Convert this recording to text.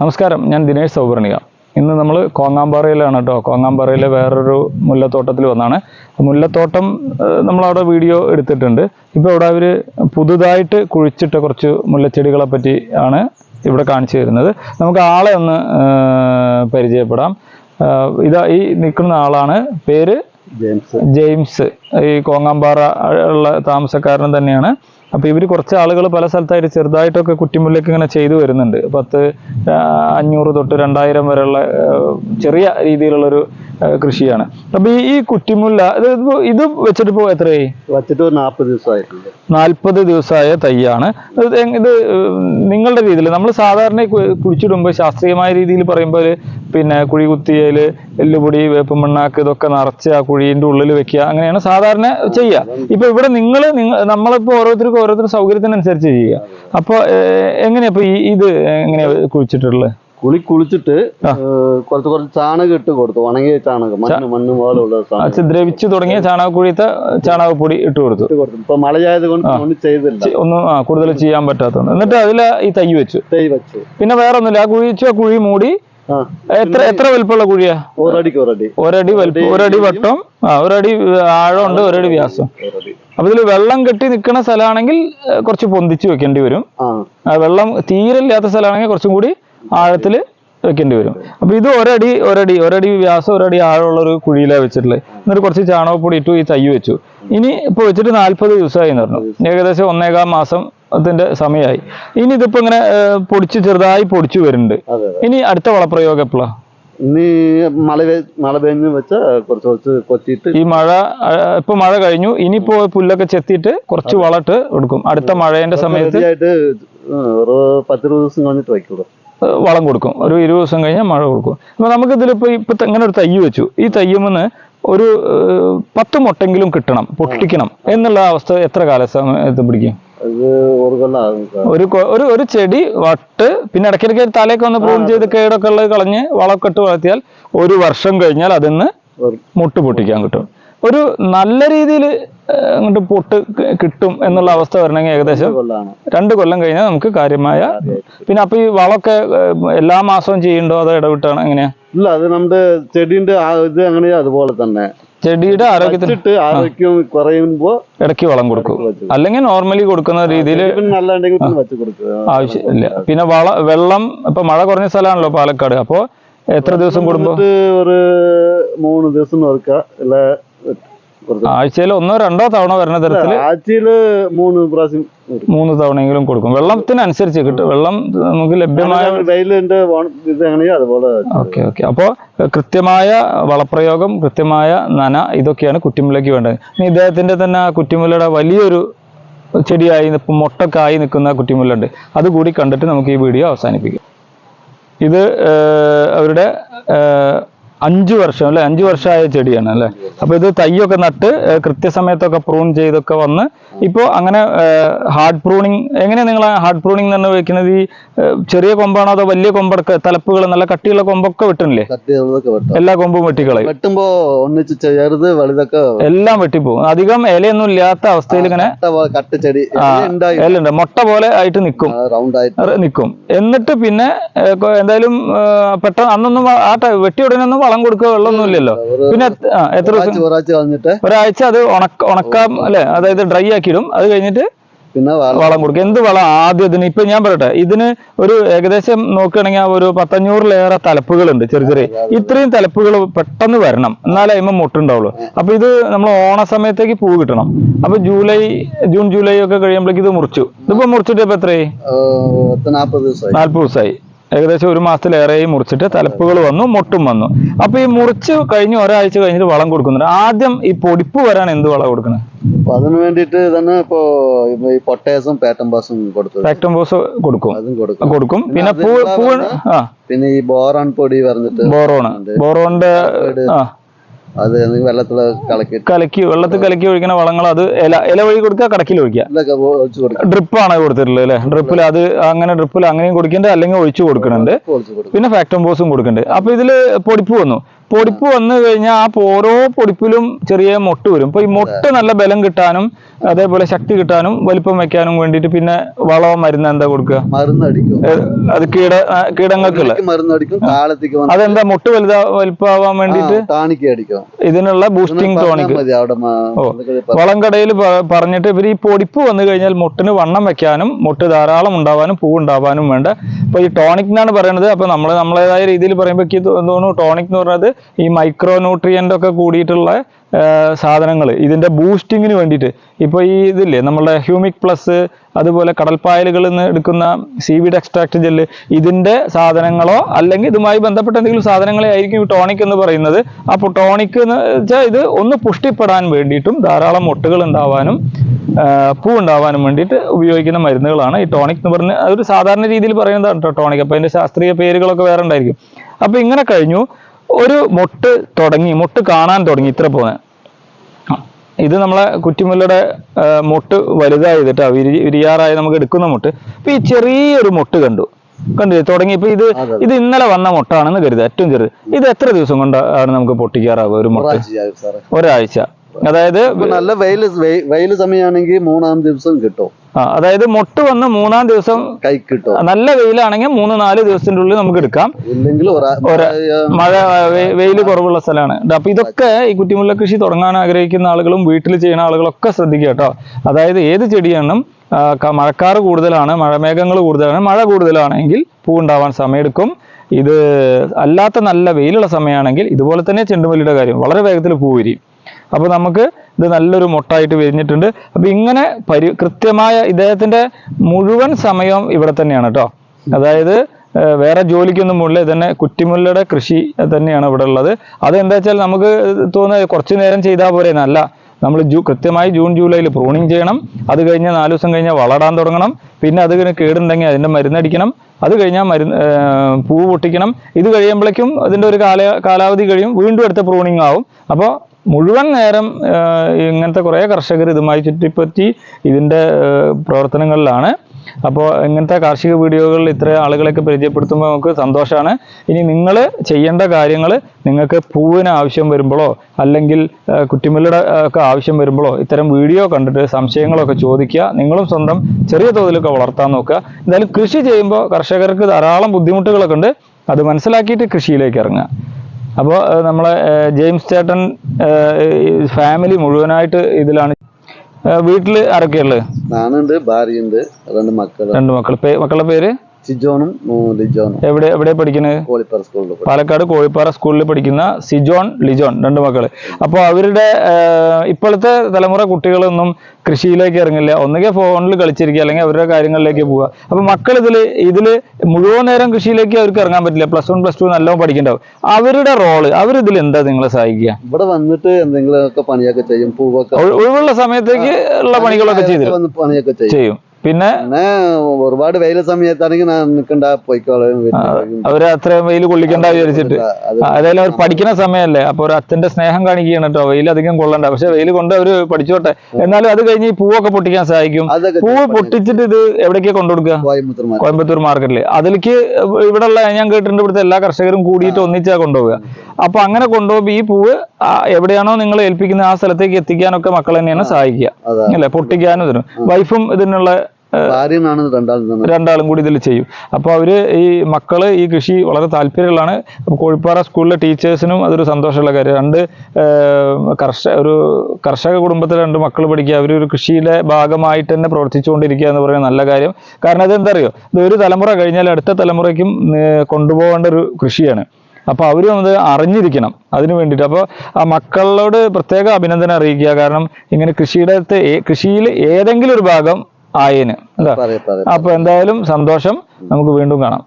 നമസ്കാരം ഞാൻ ദിനേശ് സൗപർണിക ഇന്ന് നമ്മൾ കോങ്ങാമ്പാറയിലാണ് കേട്ടോ കോങ്ങാമ്പാറയിലെ വേറൊരു മുല്ലത്തോട്ടത്തിൽ വന്നാണ്. മുല്ലത്തോട്ടം നമ്മളവിടെ വീഡിയോ എടുത്തിട്ടുണ്ട്. ഇപ്പോൾ ഇവിടെ അവർ പുതുതായിട്ട് കുഴിച്ചിട്ട കുറച്ച് മുല്ലച്ചെടികളെ പറ്റി ആണ് ഇവിടെ കാണിച്ചു തരുന്നത്. നമുക്ക് ആളെ ഒന്ന് പരിചയപ്പെടാം. ഇതാ ഈ നിൽക്കുന്ന ആളാണ്. പേര്? ജെയിംസ്. ജെയിംസ്. ഈ കോങ്ങാമ്പാറ ഉള്ള താമസക്കാരൻ തന്നെയാണ്. അപ്പോൾ ഇവർ കുറച്ച് ആളുകൾ പല സ്ഥലത്തായിട്ട് ചെറുതായിട്ടൊക്കെ കുറ്റിമുല്ലയ്ക്ക് ഇങ്ങനെ ചെയ്തു വരുന്നുണ്ട്. പത്ത് അഞ്ഞൂറ് തൊട്ട് രണ്ടായിരം വരെയുള്ള ചെറിയ രീതിയിലുള്ളൊരു കൃഷിയാണ്. അപ്പൊ ഈ കുറ്റിമുല്ല ഇത് ഇപ്പൊ വെച്ചിട്ട് ഇപ്പോൾ എത്രയായി? വെച്ചിട്ട് നാൽപ്പത് ദിവസമായിട്ടുണ്ട്. നാൽപ്പത് ദിവസമായ തൈയാണ് ഇത് നിങ്ങളുടെ രീതിയിൽ നമ്മൾ സാധാരണ കുഴിച്ചിടുമ്പോൾ ശാസ്ത്രീയമായ രീതിയിൽ പറയുമ്പോൾ പിന്നെ കുഴി കുത്തിയൽ എല്ലുപൊടി വേപ്പ് മണ്ണാക്ക് ഇതൊക്കെ നിറച്ച് ആ കുഴീന്റെ ഉള്ളിൽ വെക്കുക അങ്ങനെയാണ് സാധാരണ ചെയ്യുക ഇപ്പൊ ഇവിടെ നിങ്ങൾ നമ്മളിപ്പോൾ ഓരോരുത്തർക്കും ഓരോരുത്തർ സൗകര്യത്തിനനുസരിച്ച് ചെയ്യുക. അപ്പോൾ എങ്ങനെയാ ഇപ്പൊ ഈ ഇത് എങ്ങനെയാ കുഴിച്ചിട്ടുള്ളത്? കുളി കുളിച്ചിട്ട് കുറച്ച് കുറച്ച് ചാണകം ഇട്ട് കൊടുത്തു. ഉണങ്ങിയ ചാണകം മണ്ണ് മണ്ണ് പോലുള്ള ദ്രവിച്ച് തുടങ്ങിയ ചാണകക്കുഴിയത്തെ ചാണകപ്പൊടി ഇട്ട് കൊടുത്തു. ഇപ്പൊ മഴയായത് കൊണ്ട് ഒന്നും ചെയ്തില്ല. ഒന്നും കൂടുതൽ ചെയ്യാൻ പറ്റാത്തത് എന്നിട്ട് അതിൽ ഈ തൈ വെച്ചു. തൈ വെച്ചു. പിന്നെ വേറെ ഒന്നുമില്ല ആ കുഴിച്ച കുഴി മൂടി. എത്ര എത്ര വലുപ്പമുള്ള കുഴിയാ? ഒരടിക്ക് ഒരടി. ഒരടി വലുപ്പം ഒരടി വട്ടം. ആ ഒരടി ആഴമുണ്ട് ഒരടി വ്യാസം. അപ്പൊ ഇതിൽ വെള്ളം കെട്ടി നിൽക്കുന്ന സ്ഥലമാണെങ്കിൽ കുറച്ച് പൊന്തിച്ചു വെക്കേണ്ടി വരും. വെള്ളം തീരെ ഇല്ലാത്ത സ്ഥലമാണെങ്കിൽ കുറച്ചും കൂടി ആഴത്തിൽ വെക്കേണ്ടി വരും. അപ്പൊ ഇത് ഒരടി ഒരടി ഒരടി വ്യാസം ഒരടി ആഴമുള്ള ഒരു കുഴിയിലാണ് വെച്ചിട്ടുള്ളത്. എന്നിട്ട് കുറച്ച് ചാണകപ്പൊടി ഇട്ടു ഈ തൈ വെച്ചു. ഇനി ഇപ്പൊ വെച്ചിട്ട് നാല്പത് ദിവസമായി എന്ന് പറഞ്ഞു. ഏകദേശം ഒന്നേകാം മാസം അതിന്റെ സമയമായി. ഇനി ഇതിപ്പോ ഇങ്ങനെ പൊടിച്ച് ചെറുതായി പൊടിച്ചു വരുന്നുണ്ട്. ഇനി അടുത്ത വളപ്രയോഗം എപ്പോഴാ ഇനി മഴ മഴ പെഞ്ഞ് വെച്ച കുറച്ച് കുറച്ച് കൊത്തിയിട്ട് ഈ മഴ ഇപ്പൊ മഴ കഴിഞ്ഞു. ഇനിയിപ്പോ പുല്ലൊക്കെ ചെത്തിയിട്ട് കുറച്ച് വളട്ട് കൊടുക്കും അടുത്ത മഴേന്റെ സമയത്ത് പത്തിരുപത് ദിവസം കഴിഞ്ഞിട്ട് വയ്ക്കൂടും ഏഹ് വളം കൊടുക്കും. ഒരു ഇരുപത് ദിവസം കഴിഞ്ഞാൽ മഴ കൊടുക്കും. അപ്പോൾ നമുക്കിതിലിപ്പോൾ ഇപ്പം ഇങ്ങനെ ഒരു തൈ വെച്ചു. ഈ തയ്യുമെന്ന് ഒരു പത്ത് മുട്ടെങ്കിലും കിട്ടണം പൊട്ടിക്കണം എന്നുള്ള അവസ്ഥ എത്ര കാല സമയത്ത് പിടിക്കും? ഒരു ഒരു ഒരു ചെടി വട്ട് പിന്നെ ഇടയ്ക്കിടയ്ക്ക് തലയൊക്കെ ഒന്ന് പ്രൂൺ ചെയ്ത് കേടൊക്കെ ഉള്ളത് കളഞ്ഞ് വളമൊക്കെ ഇട്ട് വളർത്തിയാൽ ഒരു വർഷം കഴിഞ്ഞാൽ അതിന്ന് മുട്ട് പൊട്ടിക്കാൻ കിട്ടും. ഒരു നല്ല രീതിയിൽ അങ്ങോട്ട് പൊട്ട് കിട്ടും എന്നുള്ള അവസ്ഥ വരണമെങ്കിൽ ഏകദേശം രണ്ട് കൊല്ലം കഴിഞ്ഞാൽ നമുക്ക് കാര്യമായ പിന്നെ അപ്പൊ ഈ വളമൊക്കെ എല്ലാ മാസവും ചെയ്യണ്ടോ അതോ ഇടവിട്ടാണ്? എങ്ങനെയാ? ഇല്ല അത് നമ്മുടെ ചെടിന്റെ ഇത് അങ്ങനെയാ അതുപോലെ തന്നെ. ചെടിയുടെ ആരോഗ്യത്തിന് ആരോഗ്യം കുറയുമ്പോ ഇടയ്ക്ക് വളം കൊടുക്കും. അല്ലെങ്കിൽ നോർമലി കൊടുക്കുന്ന രീതിയിൽ ആവശ്യമില്ല പിന്നെ വള വെള്ളം ഇപ്പൊ മഴ കുറഞ്ഞ സ്ഥലമാണല്ലോ പാലക്കാട്. അപ്പോ എത്ര ദിവസം കൂടുമ്പോ? ഒരു മൂന്ന് ദിവസം നോക്കുക. ആഴ്ചയിൽ ഒന്നോ രണ്ടോ തവണ വരുന്ന തരത്തിൽ ആഴ്ചയിൽ മൂന്ന് പ്രാവശ്യം മൂന്ന് തവണയെങ്കിലും കൊടുക്കും. വെള്ളത്തിനനുസരിച്ച് കിട്ടും. വെള്ളം നമുക്ക് ലഭ്യമായ വെയിലിന്റെ അതുപോലെ ഓക്കെ ഓക്കെ. അപ്പോൾ കൃത്യമായ വളപ്രയോഗം കൃത്യമായ നന ഇതൊക്കെയാണ് കുറ്റിമുലയ്ക്ക് വേണ്ടത്. ഇനി ഇദ്ദേഹത്തിന്റെ തന്നെ കുറ്റിമുലയുടെ വലിയൊരു ചെടിയായി ഇപ്പം മൊട്ടൊക്കെ ആയി നിൽക്കുന്ന കുറ്റിമുല്ലുണ്ട്. അതുകൂടി കണ്ടിട്ട് നമുക്ക് ഈ വീഡിയോ അവസാനിപ്പിക്കാം. ഇത് അവരുടെ അഞ്ച് വർഷം അല്ലെ? അഞ്ചു വർഷമായ ചെടിയാണ് അല്ലെ? അപ്പൊ ഇത് തൈയൊക്കെ നട്ട് കൃത്യസമയത്തൊക്കെ പ്രൂൺ ചെയ്തൊക്കെ വന്ന് ഇപ്പോൾ അങ്ങനെ ഹാർഡ് പ്രൂണിങ് എങ്ങനെയാണ് നിങ്ങൾ ഹാർഡ് പ്രൂണിങ് തന്നെ വെക്കുന്നത് ഈ ചെറിയ കൊമ്പാണോ അതോ വലിയ കൊമ്പൊക്കെ തലപ്പുകൾ നല്ല കട്ടിയുള്ള കൊമ്പൊക്കെ വെട്ടണില്ലേ എല്ലാ കൊമ്പും വെട്ടിക്കളയും. വെട്ടുമ്പോ ഒന്നിച്ച് ചെറുത് വലുതൊക്കെ എല്ലാം വെട്ടിപ്പോകും അധികം ഇലയൊന്നും ഇല്ലാത്ത അവസ്ഥയിൽ ഇങ്ങനെ കട്ട പോലെ കട്ട് ചെടി ആ, ഉണ്ടായി. ഇലയുണ്ട്. മുട്ട പോലെ ആയിട്ട് നിൽക്കും റൗണ്ട് ആയിട്ട്. നിൽക്കും എന്നിട്ട് പിന്നെ എന്തായാലും പെട്ടെന്ന് അന്നൊന്നും ആ വെട്ടി ഉടനെ ഉടനെയൊന്നും വളം കൊടുക്കുക വെള്ളമൊന്നും ഇല്ലല്ലോ. പിന്നെ എത്ര- ദിവസം? ഒരാഴ്ച അത് ഉണക്ക ഉണക്കാം അല്ലെ? അതായത് ഡ്രൈ ആക്കിയിടും അത് കഴിഞ്ഞിട്ട് പിന്നെ വളം. കൊടുക്കും. എന്ത് വളം? ആദ്യം ഇതിന് ഇപ്പൊ ഞാൻ പറയട്ടെ ഇതിന് ഒരു ഏകദേശം നോക്കുകയാണെങ്കിൽ ഒരു പത്തഞ്ഞൂറിലേറെ തലപ്പുകളുണ്ട് ചെറിയ ചെറിയ. ഇത്രയും തലപ്പുകൾ പെട്ടെന്ന് വരണം എന്നാലേ അതിമ്മ മുട്ടുണ്ടാവുള്ളൂ. അപ്പൊ ഇത് നമ്മൾ ഓണ സമയത്തേക്ക് പൂ കിട്ടണം. അപ്പൊ ജൂലൈ ജൂൺ ജൂലൈ ഒക്കെ കഴിയുമ്പോഴേക്ക് ഇത് മുറിച്ചു. ഇതിപ്പോ മുറിച്ചിട്ട് ഇപ്പൊ എത്രയായി? നാല്പത് ദിവസമായി. ഏകദേശം ഒരു മാസത്തിലേറെയും മുറിച്ചിട്ട് തലപ്പുകൾ വന്നു മുട്ടും വന്നു. അപ്പൊ ഈ മുറിച്ച് കഴിഞ്ഞ് ഒരാഴ്ച കഴിഞ്ഞിട്ട് വളം കൊടുക്കുന്നുണ്ട്. ആദ്യം ഈ പൊടിപ്പ് വരാൻ എന്ത് വളം കൊടുക്കണം? അപ്പൊ അതിന് വേണ്ടിയിട്ട് തന്നെ ഇപ്പോ ഈ പൊട്ടാസും പാറ്റംബാസും കൊടുത്തു. പാറ്റംബോസ് കൊടുക്കും. അതും കൊടുക്കും. കൊടുക്കും. പിന്നെ പൂ പൂ പിന്നെ ഈ ബോറോൺ പൊടി പറഞ്ഞിട്ട് ബോറോണ്. ബോറോണിന്റെ അത് വെള്ളത്തിൽ കലക്കി കലക്കി വെള്ളത്തിൽ കലക്കി ഒഴിക്കുന്ന വളങ്ങൾ അത് ഇല ഇല വഴി കൊടുക്കുക കടക്കിൽ ഒഴിക്കുക. ഡ്രിപ്പാണ് കൊടുത്തിട്ടുള്ളത് അല്ലേ? ഡ്രിപ്പിൽ അത് അങ്ങനെ ഡ്രിപ്പിൽ അങ്ങനെയും കൊടുക്കുന്നുണ്ട് അല്ലെങ്കിൽ ഒഴിച്ചു കൊടുക്കുന്നുണ്ട്. പിന്നെ ഫാക്ടം പിന്നെ ഫാക്ടംബോസും കൊടുക്കുന്നുണ്ട്. അപ്പൊ ഇതിൽ പൊടിപ്പ് വന്നു. പൊടിപ്പ് വന്നു കഴിഞ്ഞാൽ ആ ഓരോ പൊടിപ്പിലും ചെറിയ മൊട്ട് വരും. അപ്പൊ ഈ മൊട്ട് നല്ല ബലം കിട്ടാനും അതേപോലെ ശക്തി കിട്ടാനും വലിപ്പം വെക്കാനും വേണ്ടിയിട്ട് പിന്നെ വളവും മരുന്ന് എന്താ കൊടുക്കുക? മരുന്നടിക്കും. അത് കീട കീടങ്ങൾക്കുള്ള. മരുന്നടിക്കും കാലത്തേക്ക് വന്ന് അതെന്താ മൊട്ട് വലുതാ വലിപ്പമാവാൻ വേണ്ടിട്ട് ടാണിക്ക് അടിക്കും ഇതിനുള്ള ബൂസ്റ്റിംഗ് ടോണിക്. വളം കടയിൽ പറഞ്ഞിട്ട് ഇവർ ഈ പൊടിപ്പ് വന്നു കഴിഞ്ഞാൽ മൊട്ടിന് വണ്ണം വെക്കാനും മൊട്ട് ധാരാളം ഉണ്ടാവാനും പൂ ഉണ്ടാവാനും വേണ്ട. അപ്പൊ ഈ ടോണിക് എന്നാണ് പറയുന്നത്? അപ്പൊ നമ്മൾ നമ്മളേതായ രീതിയിൽ പറയുമ്പോൾ എനിക്ക് തോന്നുന്നു ടോണിക് എന്ന് പറയുന്നത് ഈ മൈക്രോ ന്യൂട്രിയന്റ് ഒക്കെ കൂടിയിട്ടുള്ള സാധനങ്ങൾ ഇതിന്റെ ബൂസ്റ്റിങ്ങിന് വേണ്ടിയിട്ട്. ഇപ്പോൾ ഈ ഇതില്ലേ നമ്മളുടെ ഹ്യൂമിക് പ്ലസ് അതുപോലെ കടൽപ്പായലുകളിൽ നിന്ന് എടുക്കുന്ന സീവിഡ് എക്സ്ട്രാക്ട് ജെല്ല് ഇതിന്റെ സാധനങ്ങളോ അല്ലെങ്കിൽ ഇതുമായി ബന്ധപ്പെട്ട എന്തെങ്കിലും സാധനങ്ങളെ ആയിരിക്കും ഈ ടോണിക് എന്ന് പറയുന്നത്. അപ്പോൾ ടോണിക് എന്ന് വെച്ചാൽ ഇത് ഒന്ന് പുഷ്ടിപ്പെടാൻ വേണ്ടിയിട്ടും ധാരാളം മുട്ടുകൾ ഉണ്ടാവാനും പൂ ഉണ്ടാവാനും വേണ്ടിയിട്ട് ഉപയോഗിക്കുന്ന മരുന്നുകളാണ് ഈ ടോണിക് എന്ന് പറഞ്ഞ. അതൊരു സാധാരണ രീതിയിൽ പറയുന്നതാണ് കേട്ടോ ടോണിക് അപ്പോൾ അതിന്റെ ശാസ്ത്രീയ പേരുകളൊക്കെ വേറെ ഉണ്ടായിരിക്കും. അപ്പോൾ ഇങ്ങനെ കഴിഞ്ഞു. ഒരു മുട്ട് തുടങ്ങി മുട്ട് കാണാൻ തുടങ്ങി ഇത്ര പോകുന്നത് ഇത് നമ്മളെ കുറ്റിമുല്ലയുടെ മുട്ട് വിരി വിരിയാറായി നമുക്ക് എടുക്കുന്ന മുട്ട്. ഇപ്പൊ ഈ ചെറിയൊരു മുട്ട് കണ്ടു. കണ്ടു തുടങ്ങി ഇപ്പൊ ഇത് ഇത് ഇന്നലെ വന്ന മുട്ടാണെന്ന് കരുതുക. ഏറ്റവും ചെറുത് ഇത് എത്ര ദിവസം കൊണ്ടാണ് നമുക്ക് പൊട്ടിക്കാറാവുക ഒരു മുട്ട്? ഒരാഴ്ച. അതായത് നല്ല വെയിൽ വെയിൽ വെയിൽ സമയമാണെങ്കിൽ മൂന്നാം ദിവസം കിട്ടും. അതായത് മൊട്ട് വന്ന് മൂന്നാം ദിവസം കൈ കിട്ടും. നല്ല വെയിലാണെങ്കിൽ മൂന്ന് നാല് ദിവസത്തിന്റെ ഉള്ളിൽ നമുക്ക് എടുക്കാം. ഇല്ലെങ്കിൽ മഴ വെയിൽ കുറവുള്ള സ്ഥലമാണ്. അപ്പൊ ഇതൊക്കെ ഈ കുറ്റിമുല്ല കൃഷി തുടങ്ങാൻ ആഗ്രഹിക്കുന്ന ആളുകളും വീട്ടിൽ ചെയ്യുന്ന ആളുകളൊക്കെ ശ്രദ്ധിക്കുക കേട്ടോ. അതായത് ഏത് ചെടിയാണെന്നും മഴക്കാറ് കൂടുതലാണ് മഴമേഘങ്ങൾ കൂടുതലാണ് മഴ കൂടുതലാണെങ്കിൽ പൂ ഉണ്ടാവാൻ സമയമെടുക്കും. ഇത് അല്ലാത്ത നല്ല വെയിലുള്ള സമയമാണെങ്കിൽ ഇതുപോലെ തന്നെ ചെണ്ടുമല്ലിയുടെ കാര്യം. വളരെ വേഗത്തിൽ പൂ വിരിയും. അപ്പോൾ നമുക്ക് ഇത് നല്ലൊരു മുട്ടായിട്ട് വിരിഞ്ഞിട്ടുണ്ട്. അപ്പോൾ ഇങ്ങനെ പരി കൃത്യമായ ഇദ്ദേഹത്തിന്റെ മുഴുവൻ സമയവും ഇവിടെ തന്നെയാണ് കേട്ടോ അതായത് വേറെ ജോലിക്കൊന്നും മുല്ല തന്നെ കുറ്റിമുല്ലയുടെ കൃഷി തന്നെയാണ് ഇവിടെ ഉള്ളത്. അതെന്താ വെച്ചാൽ നമുക്ക് തോന്നുന്നത് കുറച്ച് നേരം ചെയ്താൽ പോലെ നല്ല നമ്മൾ ജൂ കൃത്യമായി ജൂൺ ജൂലൈയിൽ പ്രൂണിങ് ചെയ്യണം. അത് കഴിഞ്ഞ് നാല് ദിവസം കഴിഞ്ഞാൽ വളടാൻ തുടങ്ങണം. പിന്നെ അത് കേടുണ്ടെങ്കിൽ അതിന്റെ മരുന്നടിക്കണം. അത് കഴിഞ്ഞാൽ മരുന്ന് പൂ പൊട്ടിക്കണം. ഇത് കഴിയുമ്പോഴേക്കും അതിന്റെ ഒരു കാല കാലാവധി കഴിയും. വീണ്ടും അടുത്ത പ്രൂണിങ് ആവും. അപ്പോൾ മുഴുവൻ നേരം ഇങ്ങനത്തെ കുറേ കർഷകർ ഇതുമായി ചുറ്റിപ്പറ്റി ഇതിന്റെ പ്രവർത്തനങ്ങളിലാണ്. അപ്പോൾ ഇങ്ങനത്തെ കാർഷിക വീഡിയോകളിൽ ഇത്ര ആളുകളൊക്കെ പരിചയപ്പെടുത്തുമ്പോൾ നമുക്ക് സന്തോഷമാണ്. ഇനി നിങ്ങൾ ചെയ്യേണ്ട കാര്യങ്ങൾ നിങ്ങൾക്ക് പൂവിന് ആവശ്യം വരുമ്പോഴോ അല്ലെങ്കിൽ കുറ്റിമുല്ലയുടെ ഒക്കെ ആവശ്യം വരുമ്പോഴോ ഇത്തരം വീഡിയോ കണ്ടിട്ട് സംശയങ്ങളൊക്കെ ചോദിക്കുക. നിങ്ങളും സ്വന്തം ചെറിയ തോതിലൊക്കെ വളർത്താൻ നോക്കുക. എന്തായാലും കൃഷി ചെയ്യുമ്പോൾ കർഷകർക്ക് ധാരാളം ബുദ്ധിമുട്ടുകളൊക്കെ ഉണ്ട്. അത് മനസ്സിലാക്കിയിട്ട് കൃഷിയിലേക്ക് ഇറങ്ങുക. അപ്പോൾ നമ്മളെ ജെയിംസ് ചേട്ടൻ ഫാമിലി മുഴുവനായിട്ട് ഇതിലാണ്. വീട്ടിൽ ആരൊക്കെയുള്ളത് ഞാനുണ്ട് ഭാര്യയുണ്ട് രണ്ട് മക്കൾ രണ്ട് മക്കൾ മക്കളുടെ പേര്? സിജോണും ഉം, ലിജോണും. എവിടെ എവിടെ പഠിക്കുന്നത് കോളിപ്പാറ സ്കൂളിൽ. പാലക്കാട് കോഴിപ്പാറ സ്കൂളിൽ പഠിക്കുന്ന സിജോൺ ലിജോൺ രണ്ട് മക്കൾ. അപ്പോൾ അവരുടെ ഇപ്പോഴത്തെ തലമുറ കുട്ടികളൊന്നും കൃഷിയിലേക്ക് ഇറങ്ങില്ല. ഒന്നുകിൽ ഫോണിൽ കളിച്ചിരിക്കുക അല്ലെങ്കിൽ അവരുടെ കാര്യങ്ങളിലേക്ക് പോവുക. അപ്പൊ മക്കൾ ഇതിൽ ഇതിൽ മുഴുവൻ നേരം കൃഷിയിലേക്ക് അവർക്ക് ഇറങ്ങാൻ പറ്റില്ല. പ്ലസ് വൺ പ്ലസ് ടു നല്ലോണം പഠിക്കണ്ടാവും. അവരുടെ റോൾ അവരിതിൽ എന്താ നിങ്ങളെ സഹായിക്കുക? ഇവിടെ വന്നിട്ട് എന്തെങ്കിലും ഒക്കെ പണിയൊക്കെ ചെയ്യും പൂവൊക്കെ ഒഴി- ഒഴിവുള്ള സമയത്തേക്ക് ഉള്ള പണികളൊക്കെ ചെയ്തു പണിയൊക്കെ ചെയ്യും. പിന്നെ? ഒരുപാട് വെയിൽ സമയത്താണെങ്കിൽ ഞാൻ നിൽക്കണ്ട പോയിക്കോളും. അവർ അത്രയും വെയിൽ കൊള്ളിക്കണ്ട വിചാരിച്ചിട്ട്. ഏതായാലും അവർ പഠിക്കുന്ന സമയമല്ലേ? അപ്പൊ ഒരു അച്ഛന്റെ സ്നേഹം കാണിക്കുകയാണ് കേട്ടോ വെയിൽ അധികം കൊള്ളണ്ട. പക്ഷെ വെയിൽ കൊണ്ട് അവർ പഠിച്ചോട്ടെ. എന്നാലും അത് കഴിഞ്ഞ് ഈ പൂവൊക്കെ പൊട്ടിക്കാൻ സഹായിക്കും. പൂവ് പൊട്ടിച്ചിട്ട് ഇത് എവിടേക്കാ കൊണ്ടുകൊടുക്കുക? കോയമ്പത്തൂർ മാർക്കറ്റിൽ. അതിലേക്ക് ഇവിടെ ഉള്ള ഞാൻ കേട്ടിട്ടുണ്ട് ഇവിടുത്തെ എല്ലാ കർഷകരും കൂടിയിട്ട് ഒന്നിച്ചാ കൊണ്ടുപോവുക. അപ്പൊ അങ്ങനെ കൊണ്ടുപോകുമ്പോ ഈ പൂവ് എവിടെയാണോ നിങ്ങൾ ഏൽപ്പിക്കുന്ന ആ സ്ഥലത്തേക്ക് എത്തിക്കാനൊക്കെ മക്കൾ തന്നെയാണ് സഹായിക്കുക. അല്ലെ? പൊട്ടിക്കാനും ഇതിനും. വൈഫും ഇതിനുള്ള രണ്ടാളും കൂടി ഇതിൽ ചെയ്യും. അപ്പോൾ അവർ ഈ മക്കൾ ഈ കൃഷി വളരെ താല്പര്യമുള്ളതാണ്. കോഴിപ്പാറ സ്കൂളിലെ ടീച്ചേഴ്സിനും അതൊരു സന്തോഷമുള്ള കാര്യം. രണ്ട് കർഷക ഒരു കർഷക കുടുംബത്തിലെ രണ്ട് മക്കൾ പഠിക്കുക അവർ ഒരു കൃഷിയിലെ ഭാഗമായിട്ട് തന്നെ പ്രവർത്തിച്ചുകൊണ്ടിരിക്കുക എന്ന് പറയുന്നത് നല്ല കാര്യം. കാരണം അതെന്താ അറിയോ ഇത് ഒരു തലമുറ കഴിഞ്ഞാൽ അടുത്ത തലമുറയ്ക്കും കൊണ്ടുപോകേണ്ട ഒരു കൃഷിയാണ്. അപ്പോൾ അവരും അത് അറിഞ്ഞിരിക്കണം അതിന് വേണ്ടിയിട്ട്. അപ്പോൾ ആ മക്കളോട് പ്രത്യേക അഭിനന്ദനം അറിയിക്കുക. കാരണം ഇങ്ങനെ കൃഷിയുടെ കൃഷിയിൽ ഏതെങ്കിലും ഒരു ഭാഗം ആയേന് അപ്പൊ എന്തായാലും സന്തോഷം. നമുക്ക് വീണ്ടും കാണാം.